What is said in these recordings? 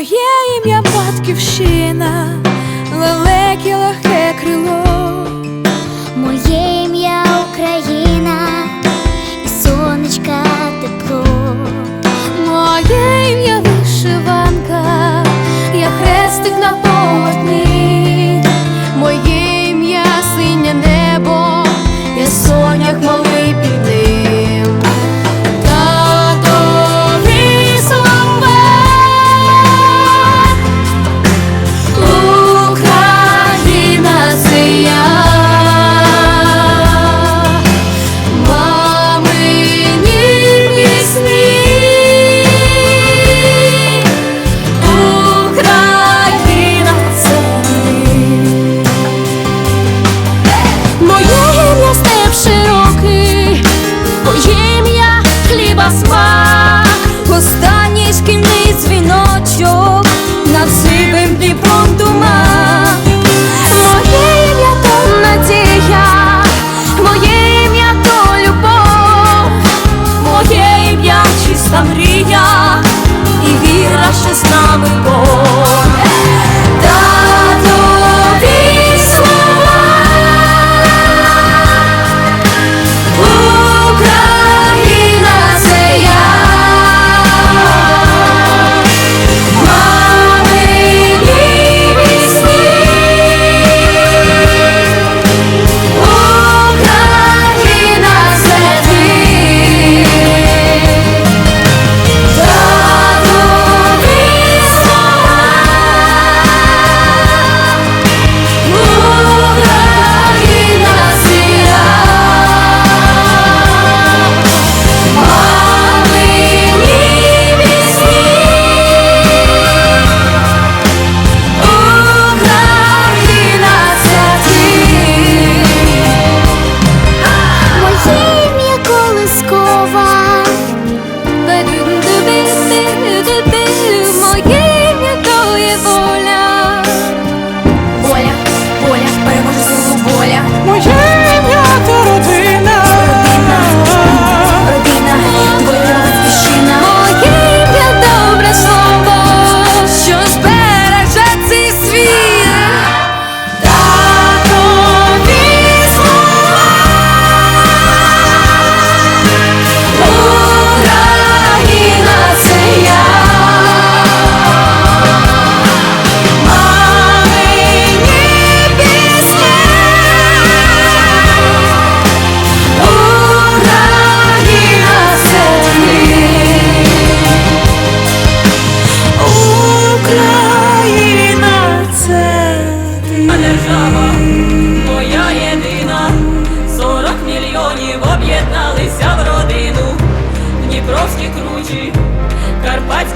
Моє ім'я батьківщина, лелеке легке крило.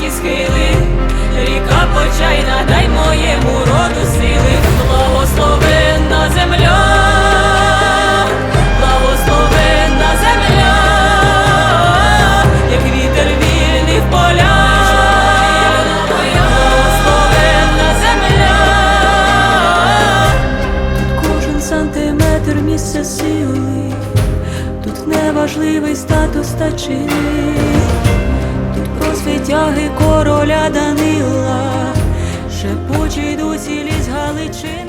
високі схили, ріка почайна, дай моєму роду сили, благословенна земля, благословенна земля, як вітер вільний в поля, благословенна земля, тут кожен сантиметр місце сили, тут неважливий статус та чини. Тут просвіт Тяги короля Данила, шепочий досі ліс Галичини.